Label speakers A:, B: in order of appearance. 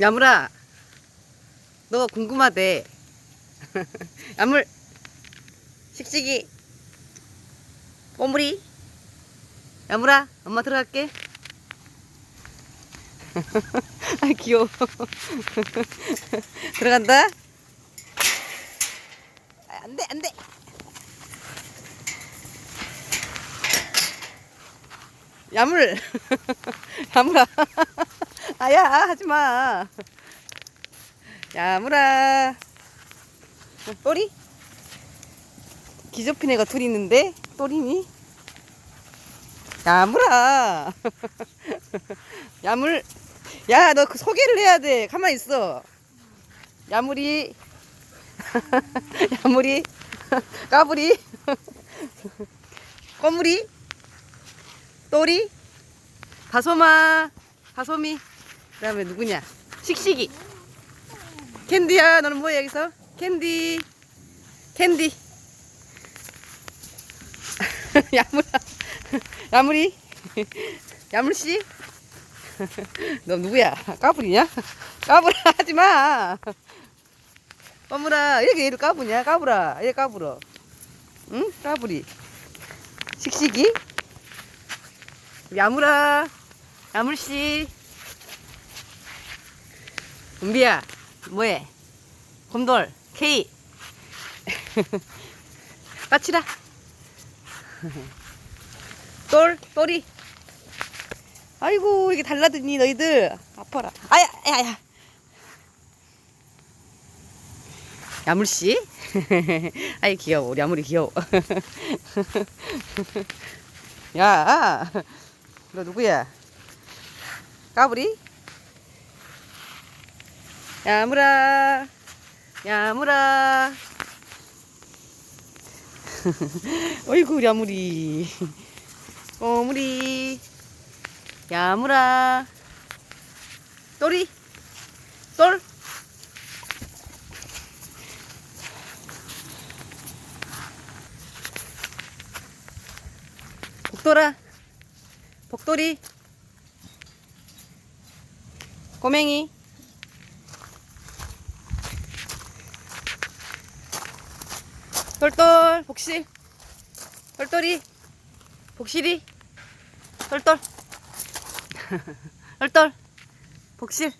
A: 야물아, 너 궁금하대. 야물, 씩씩이, 꼬물이. 야물아, 엄마 들어갈게. 아, 귀여워. 들어간다. 아, 안 돼, 안 돼. 야물, 야물아. 아야, 하지 마. 야물아. 또리? 기저핀 애가 둘 있는데, 또리니? 야물아. 야물. 야, 너 그 소개를 해야 돼. 가만히 있어. 야물이. 야물이. 까불이. 꼬물이. 또리. 다솜아. 다솜이. 그 다음에 누구냐? 씩씩이. 캔디야, 너는 뭐야, 여기서? 캔디. 캔디. 야물아. 야물이. 야물씨. 너 누구야? 까불이냐? 까불아 하지 마. 까불아 이렇게 얘를 까부냐? 까불아 얘 까불어. 응? 까불이. 씩씩이. 야물아. 야물씨. 은비야 뭐해? 곰돌 K. 까치라. 똘 똘이. 아이고 이게 달라드니 너희들 아파라 아야 야야 야물씨 아이 귀여워 우리 야물이 귀여워 야너 누구야 까불이 야물아 야물아 어이구 우리 야물이 꼬물이 야무라. 또리. 똘. 복돌아. 복돌이. 꼬맹이 똘똘 복실 똘똘이. 복실이. 똘똘. 얼떨 복실